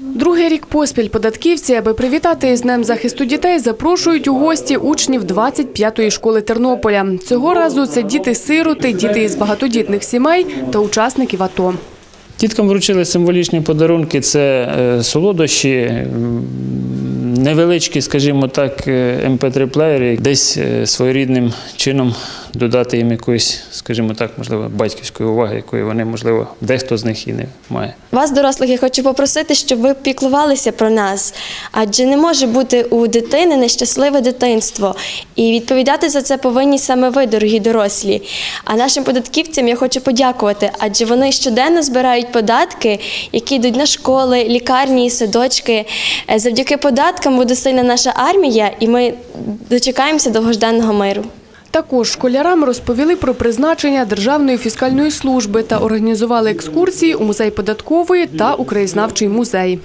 Другий рік поспіль податківці, аби привітати із Днем захисту дітей, запрошують у гості учнів 25-ї школи Тернополя. Цього разу це діти-сироти, діти із багатодітних сімей та учасників АТО. Діткам вручили символічні подарунки: це е, солодощі, невеличкі, скажімо так, mp 3 плеєри десь е, своєрідним чином додати їм якоїсь, скажімо так, можливо, батьківської уваги, якої вони, можливо, дехто з них і не має. Вас, дорослих, я хочу попросити, щоб ви піклувалися про нас, адже не може бути у дитини нещасливе дитинство. І відповідати за це повинні саме ви, дорогі дорослі. А нашим податківцям я хочу подякувати, адже вони щоденно збирають податки, які йдуть на школи, лікарні садочки. Е, Завдяки податкам буде сильна наша армія, і ми дочекаємося довгожданого миру. Також школярам розповіли про призначення Державної фіскальної служби та організували екскурсії у музей податкової та у музей.